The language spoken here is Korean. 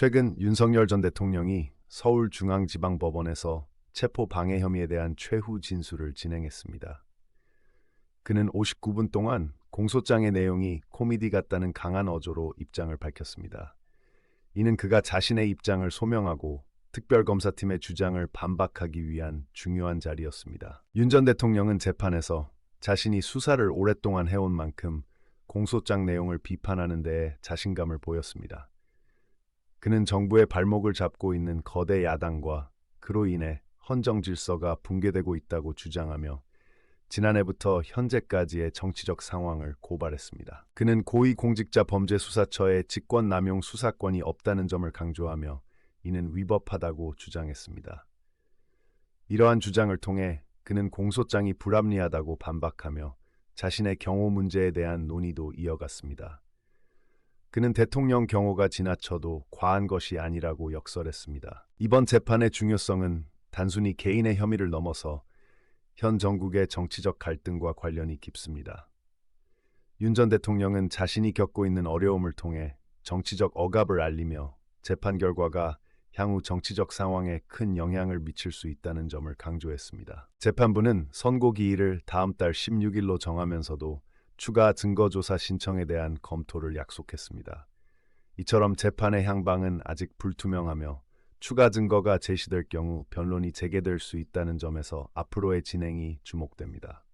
최근 윤석열 전 대통령이 서울중앙지방법원에서 체포 방해 혐의에 대한 최후 진술을 진행했습니다. 그는 59분 동안 공소장의 내용이 코미디 같다는 강한 어조로 입장을 밝혔습니다. 이는 그가 자신의 입장을 소명하고 특별검사팀의 주장을 반박하기 위한 중요한 자리였습니다. 윤 전 대통령은 재판에서 자신이 수사를 오랫동안 해온 만큼 공소장 내용을 비판하는 데에 자신감을 보였습니다. 그는 정부의 발목을 잡고 있는 거대 야당과 그로 인해 헌정 질서가 붕괴되고 있다고 주장하며 지난해부터 현재까지의 정치적 상황을 고발했습니다. 그는 고위공직자범죄수사처에 직권남용 수사권이 없다는 점을 강조하며 이는 위법하다고 주장했습니다. 이러한 주장을 통해 그는 공소장이 불합리하다고 반박하며 자신의 경호 문제에 대한 논의도 이어갔습니다. 그는 대통령 경호가 지나쳐도 과한 것이 아니라고 역설했습니다. 이번 재판의 중요성은 단순히 개인의 혐의를 넘어서 현 정국의 정치적 갈등과 관련이 깊습니다. 윤 전 대통령은 자신이 겪고 있는 어려움을 통해 정치적 억압을 알리며 재판 결과가 향후 정치적 상황에 큰 영향을 미칠 수 있다는 점을 강조했습니다. 재판부는 선고 기일을 다음 달 16일로 정하면서도 추가 증거조사 신청에 대한 검토를 약속했습니다. 이처럼 재판의 향방은 아직 불투명하며 추가 증거가 제시될 경우 변론이 재개될 수 있다는 점에서 앞으로의 진행이 주목됩니다.